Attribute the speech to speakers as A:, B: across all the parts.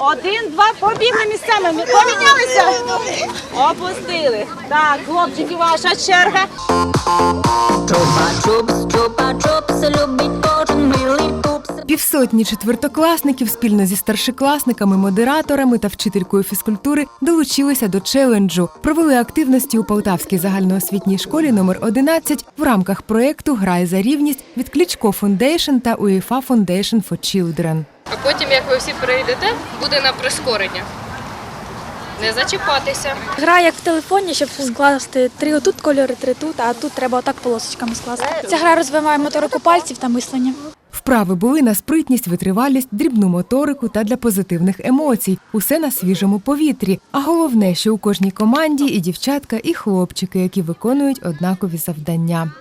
A: Один, два, побігли місцями. Помінялися. Опустили. Так, хлопчики, ваша черга.
B: Чупа-чупс, чупа-чупс, любить кожен милий пупс.
C: Півсотні четвертокласників спільно зі старшокласниками, модераторами та вчителькою фізкультури долучилися до челенджу. Провели активності у Полтавській загальноосвітній школі номер 11 в рамках проєкту Грай за рівність від Кличко Foundation та UEFA Foundation for Children.
D: Потім, як ви всі перейдете, буде на прискорення. Не зачіпатися.
E: Гра як в телефоні, щоб скласти три отут кольори, три тут, а тут треба отак полосочками скласти. Ця гра розвиває моторику пальців та мислення.
C: Вправи були на спритність, витривалість, дрібну моторику та для позитивних емоцій. Усе на свіжому повітрі. А головне, що у кожній команді і дівчатка, і хлопчики, які виконують однакові завдання.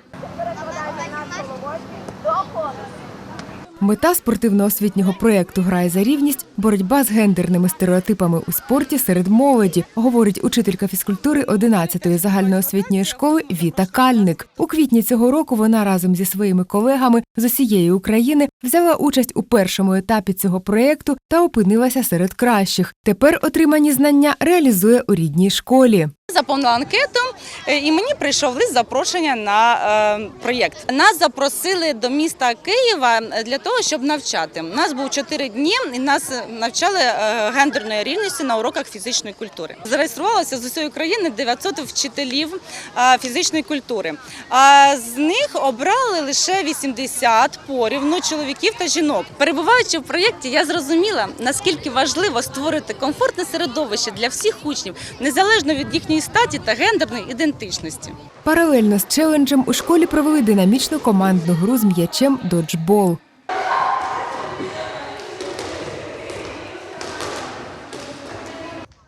C: Мета спортивно-освітнього проєкту Грай за рівність боротьба з гендерними стереотипами у спорті серед молоді, говорить учителька фізкультури 11-ї загальноосвітньої школи Віта Кальник. У квітні цього року вона разом зі своїми колегами з усієї України взяла участь у першому етапі цього проєкту та опинилася серед кращих. Тепер отримані знання реалізує у рідній школі.
A: Заповнила анкету, е, і мені прийшов лист запрошення на е, проєкт. Нас запросили до міста Києва для того, щоб навчати. У нас був 4 дні, і нас навчали е, гендерної рівності на уроках фізичної культури. Зареєструвалося з усієї країни 900 вчителів е, фізичної культури. А з них обрали лише 80 порівну чоловіків та жінок. Перебуваючи в проєкті, я зрозуміла, наскільки важливо створити комфортне середовище для всіх учнів, незалежно від їхньої статі та гендерної ідентичності.
C: Паралельно з челенджем у школі провели динамічну командну гру з м'ячем доджбол.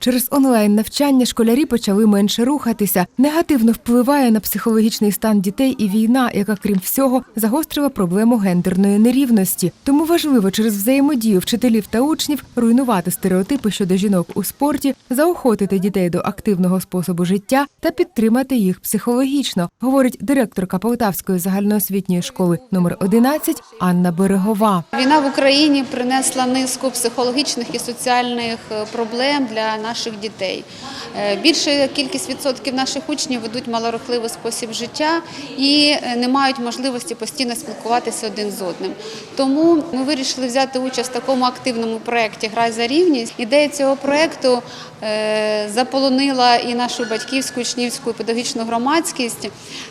C: Через онлайн навчання школярі почали менше рухатися. Негативно впливає на психологічний стан дітей і війна, яка, крім всього, загострила проблему гендерної нерівності. Тому важливо через взаємодію вчителів та учнів руйнувати стереотипи щодо жінок у спорті, заохотити дітей до активного способу життя та підтримати їх психологічно, говорить директорка Полтавської загальноосвітньої школи номер 11 Анна Берегова.
F: Війна в Україні принесла низку психологічних і соціальних е, проблем для наших дітей. Е, Більша кількість відсотків наших учнів ведуть малорухливий спосіб життя і е, не мають можливості постійно спілкуватися один з одним. Тому ми вирішили взяти участь в такому активному проєкті Грай за рівність. Ідея цього проєкту заполонила і нашу батьківську, учнівську і педагогічну громадськість,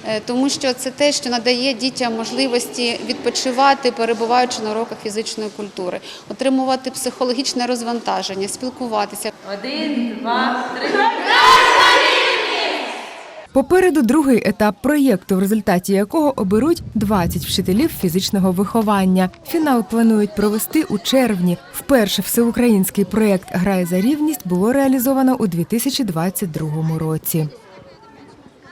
F: е, тому що це те, що надає дітям можливості відпочивати, перебуваючи на уроках фізичної культури, отримувати психологічне розвантаження, спілкуватися.
C: Попереду другий етап проєкту, в результаті якого оберуть 20 вчителів фізичного виховання. Фінал планують провести у червні. Вперше всеукраїнський проєкт Грай за рівність було реалізовано у 2022 році.